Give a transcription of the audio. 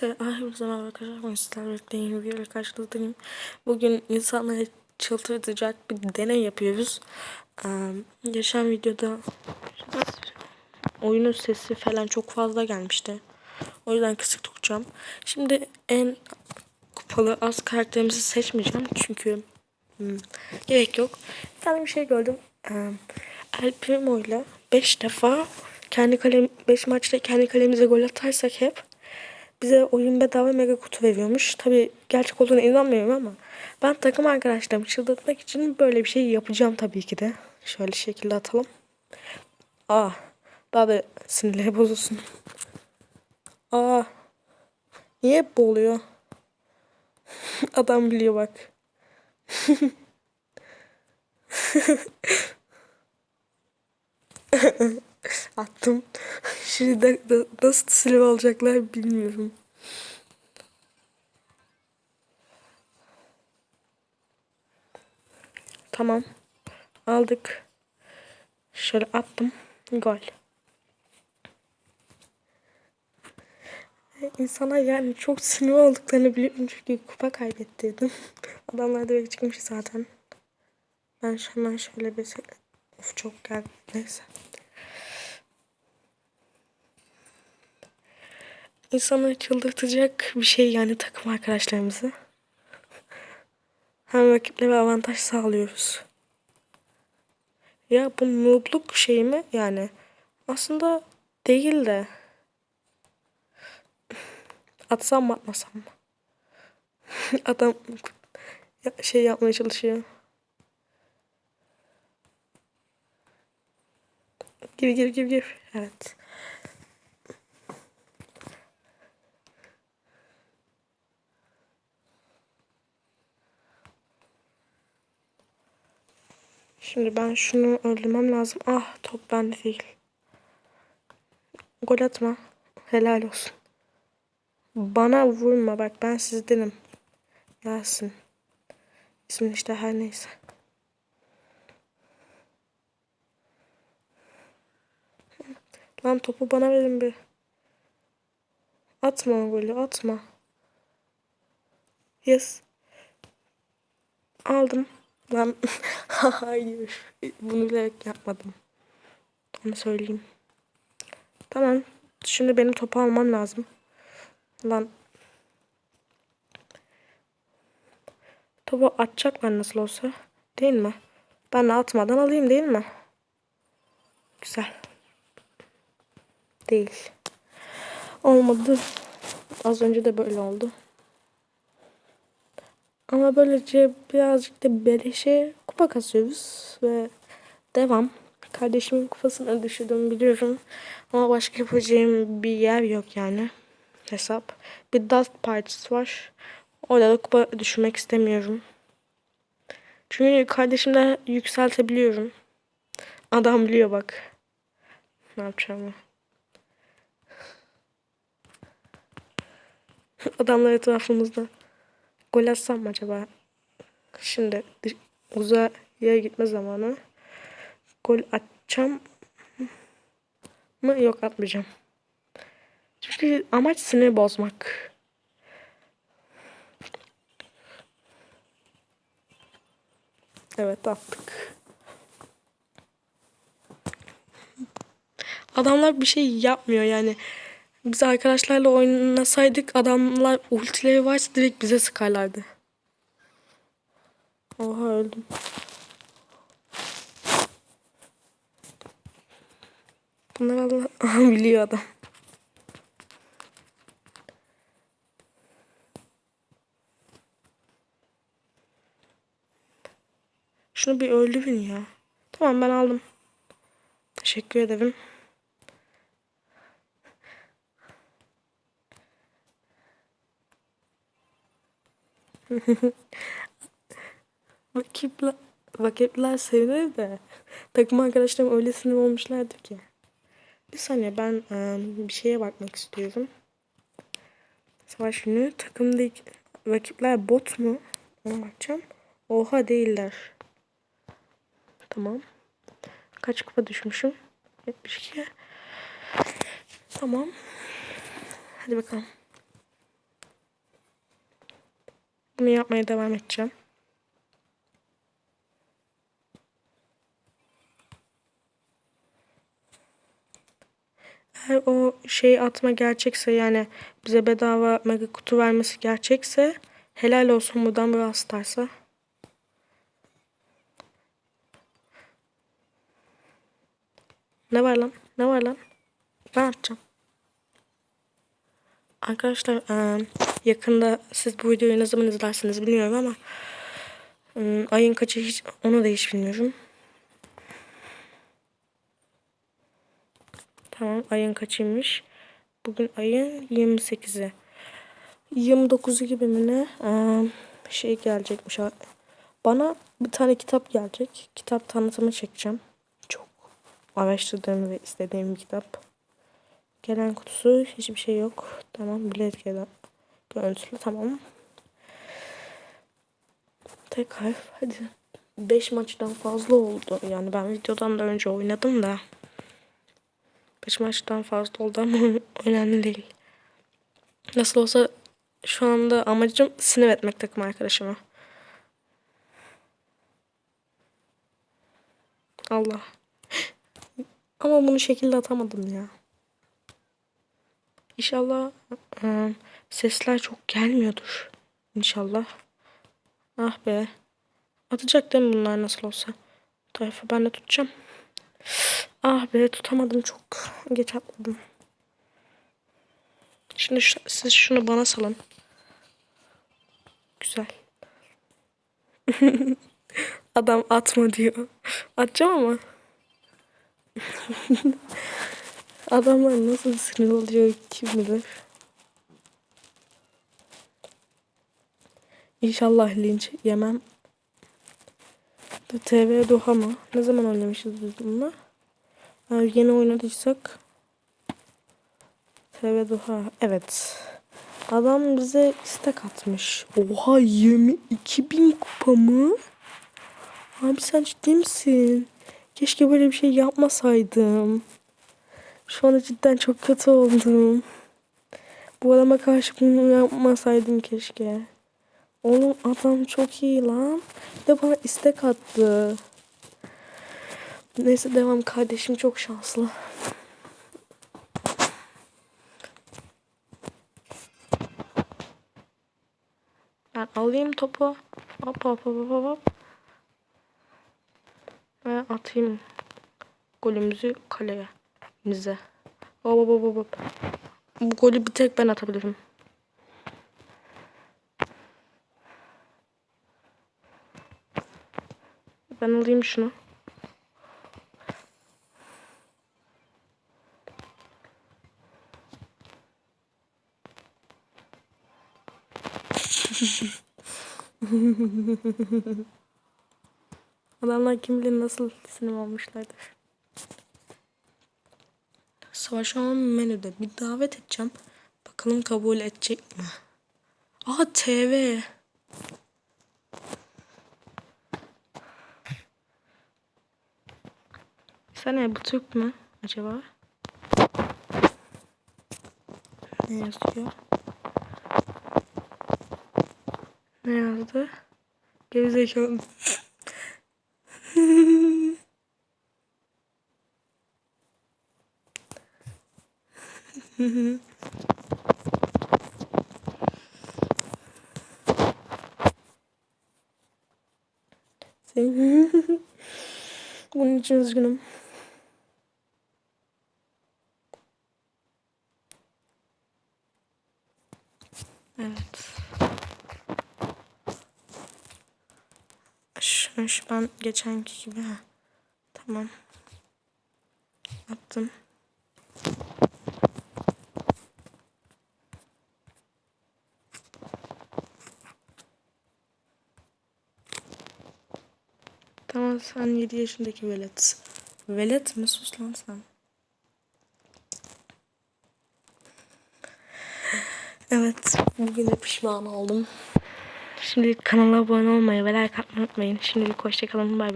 Herkese merhaba arkadaşlar. Ben sizlerle birlikte yeni bir karşınızdayım. Bugün insanları çıldırtacak bir deney yapıyoruz. Ee, geçen videoda oyunun sesi falan çok fazla gelmişti. O yüzden kısık tutacağım. Şimdi en kupalı az karakterimizi seçmeyeceğim. Çünkü hmm, gerek yok. Bir tane bir şey gördüm. Ee, El Primo ile 5 defa kendi kalem 5 maçta kendi kalemize gol atarsak hep bize oyun bedava mega kutu veriyormuş. Tabi gerçek olduğuna inanmıyorum ama ben takım arkadaşlarımı çıldırtmak için böyle bir şey yapacağım tabii ki de. Şöyle şekilde atalım. Aa, daha da sinirleri bozulsun. Aa, niye hep bu? Adam biliyor bak. Attım. Şimdi de, de, nasıl silah alacaklar bilmiyorum. Tamam. Aldık. Şöyle attım. Gol. İnsanlar yani çok sinir olduklarını biliyorum çünkü kupa kaybettirdim. Adamlar direkt çıkmış zaten. Ben hemen şöyle bir of çok geldi. Neyse. İnsanı çıldırtacak bir şey yani takım arkadaşlarımızı. Hem rakiplere avantaj sağlıyoruz. Ya bu noobluk şey mi yani? Aslında değil de. Atsam mı atmasam mı? Adam şey yapmaya çalışıyor. Gir gir gir gir. Evet. Şimdi ben şunu öldürmem lazım. Ah top bende değil. Gol atma. Helal olsun. Bana vurma bak ben sizdenim. Yasin. İsmin işte her neyse. Lan topu bana verin bir. Atma golü atma. Yes. Aldım. Lan hayır. Bunu bilerek yapmadım. Onu söyleyeyim. Tamam. Şimdi benim topu almam lazım. Lan. Topu atacaklar nasıl olsa. Değil mi? Ben atmadan alayım değil mi? Güzel. Değil. Olmadı. Az önce de böyle oldu. Ama böylece birazcık da beleşe kupa kasıyoruz ve devam. Kardeşimin kupasını düşürdüm biliyorum. Ama başka yapacağım bir yer yok yani. Hesap. Bir Dust Partisi var. Orada da kupa düşürmek istemiyorum. Çünkü kardeşimden yükseltebiliyorum. Adam biliyor bak. Ne yapacağımı. Adamlar etrafımızda. Gol atsam mı acaba? Şimdi uzaya gitme zamanı. Gol atacağım mı? Yok atmayacağım. Çünkü amaç sinir bozmak. Evet attık. Adamlar bir şey yapmıyor yani. Biz arkadaşlarla oynasaydık adamlar ultileri varsa direkt bize sıkarlardı. Oha öldüm. Bunlar Allah biliyor adam. Şunu bir öldürün ya. Tamam ben aldım. Teşekkür ederim. Vakitler, vakitler sevinir de takım arkadaşlarım öyle sinir olmuşlardır ki. Bir saniye ben um, bir şeye bakmak istiyorum. Savaş günü takımdaki rakipler bot mu? Ona bakacağım. Oha değiller. Tamam. Kaç kupa düşmüşüm? 72. Tamam. Hadi bakalım. Bunu yapmaya devam edeceğim. Eğer o şey atma gerçekse yani bize bedava mega kutu vermesi gerçekse helal olsun buradan Brawl Stars'a. Ne var lan? Ne var lan? Ben atacağım. Arkadaşlar eee, yakında siz bu videoyu ne zaman izlersiniz bilmiyorum ama eee, ayın kaçı hiç onu da hiç bilmiyorum. Tamam ayın kaçıymış? Bugün ayın 28'i. 29'u gibi mi ne? Şey gelecekmiş. Bana bir tane kitap gelecek. Kitap tanıtımı çekeceğim. Çok araştırdığım ve istediğim bir kitap. Gelen kutusu hiçbir şey yok. Tamam bilet gelen görüntülü tamam. Tek harf hadi. 5 maçtan fazla oldu. Yani ben videodan da önce oynadım da. 5 maçtan fazla oldu ama önemli değil. Nasıl olsa şu anda amacım sinir etmek takım arkadaşıma. Allah. Ama bunu şekilde atamadım ya. İnşallah ıı, sesler çok gelmiyordur. İnşallah. Ah be. Atacak değil mi bunlar nasıl olsa? Bu tarafı ben de tutacağım. Ah be tutamadım çok. Geç atladım. Şimdi şu- siz şunu bana salın. Güzel. Adam atma diyor. Atacağım ama. Adamlar nasıl sinir oluyor kim bilir. İnşallah linç yemem. TV Doha mı? Ne zaman oynamışız biz bununla? Eğer yeni oynadıysak TV Doha. Evet. Adam bize istek atmış. Oha 22 bin kupa mı? Abi sen ciddi misin? Keşke böyle bir şey yapmasaydım. Şu anda cidden çok kötü oldum. Bu adama karşı bunu yapmasaydım keşke. Oğlum adam çok iyi lan. Bir de bana istek attı. Neyse devam kardeşim çok şanslı. Ben alayım topu. Hop hop hop hop hop. Ve atayım golümüzü kaleye. Bize. Hop hop hop hop. Bu golü bir tek ben atabilirim. Ben alayım şunu. Adamlar kim bilir nasıl sinir olmuşlardır. Savaş olan menüde bir davet edeceğim. Bakalım kabul edecek mi? Aa TV. Sen bu Türk mü acaba? Ne yazıyor? Ne yazdı? Gerizekalı. Bunun için üzgünüm. Evet. Şu, şu ben geçenki gibi. Tamam. Attım. Tamam sen 7 yaşındaki velet. Velet mi? Sus lan sen. Evet. Bugün de pişman oldum. Şimdi kanala abone olmayı ve like atmayı unutmayın. Şimdilik hoşçakalın. Bay bay.